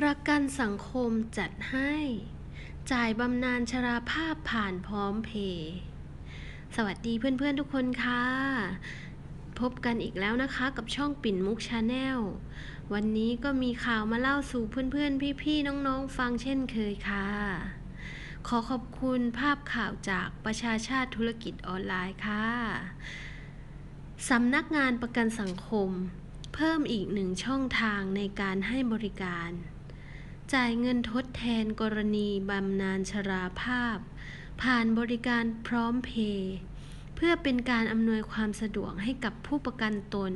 ประกันสังคมจัดให้ จ่ายบำนาญชราภาพผ่านพร้อมเพย์สวัสดีเพื่อนๆทุกคนค่ะ พบกันอีกแล้วนะคะกับช่องปิ่นมุกชาแนลวันนี้ก็มีข่าวมาเล่าสู่เพื่อนๆ พี่ๆ น้องๆ ฟังเช่นเคยค่ะ ขอขอบคุณภาพข่าวจากประชาชาติธุรกิจออนไลน์ค่ะสำนักงานประกันสังคม เพิ่มอีกหนึ่งช่องทางในการให้บริการ จ่ายเงินทดแทนกรณีบำนาญชราภาพ ผ่านบริการพร้อมเพย์เพื่อเป็นการอำนวยความสะดวกให้กับผู้ประกันตน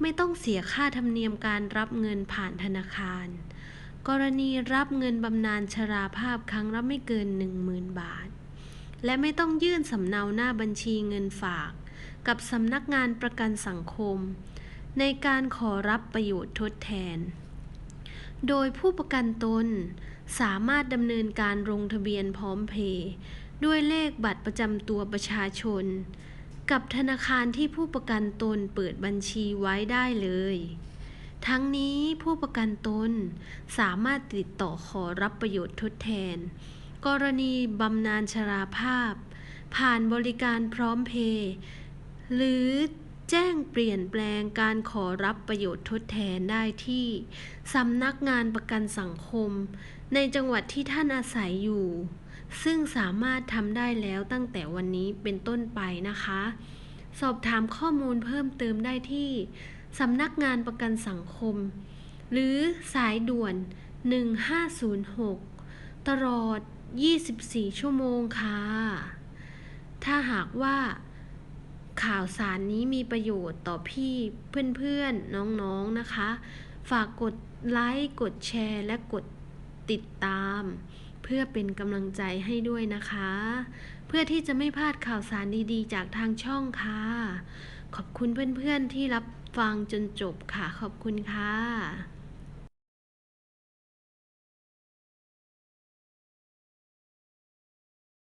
ไม่ต้องเสียค่าธรรมเนียมการรับเงินผ่านธนาคาร กรณีรับเงินบำนาญชราภาพครั้งละไม่เกิน 10,000 บาท และไม่ต้องยื่นสำเนาหน้าบัญชีเงินฝาก กับสำนักงานประกันสังคม ในการขอรับประโยชน์ทดแทน โดยผู้ประกันตน สามารถดำเนินการลงทะเบียนพร้อมเพย์ด้วยเลขบัตรประจำตัวประชาชน กับธนาคารที่ผู้ประกันตนเปิดบัญชีไว้ได้เลย ทั้งนี้ผู้ประกันตนสามารถติดต่อขอรับประโยชน์ทดแทน กรณีบำนาญชราภาพ ผ่านบริการพร้อมเพย์หรือ แจ้งเปลี่ยนแปลงการขอรับประโยชน์ทดแทนได้ที่สำนักงานประกันสังคม ในจังหวัดที่ท่านอาศัยอยู่ ซึ่งสามารถทำได้แล้วตั้งแต่วันนี้เป็นต้นไปนะคะ สอบถามข้อมูลเพิ่มเติมได้ที่สำนักงานประกันสังคม หรือสายด่วน 1506 ตลอด 24 ชั่วโมงค่ะ ถ้าหากว่า ข่าวสารนี้มีประโยชน์ต่อพี่เพื่อนๆน้องๆนะคะ ฝากกดไลค์กดแชร์และกดติดตาม เพื่อเป็นกำลังใจให้ด้วยนะคะ เพื่อที่จะไม่พลาดข่าวสารดีๆ จากทางช่องค่ะ ขอบคุณเพื่อนๆที่รับฟังจนจบค่ะ ขอบคุณค่ะ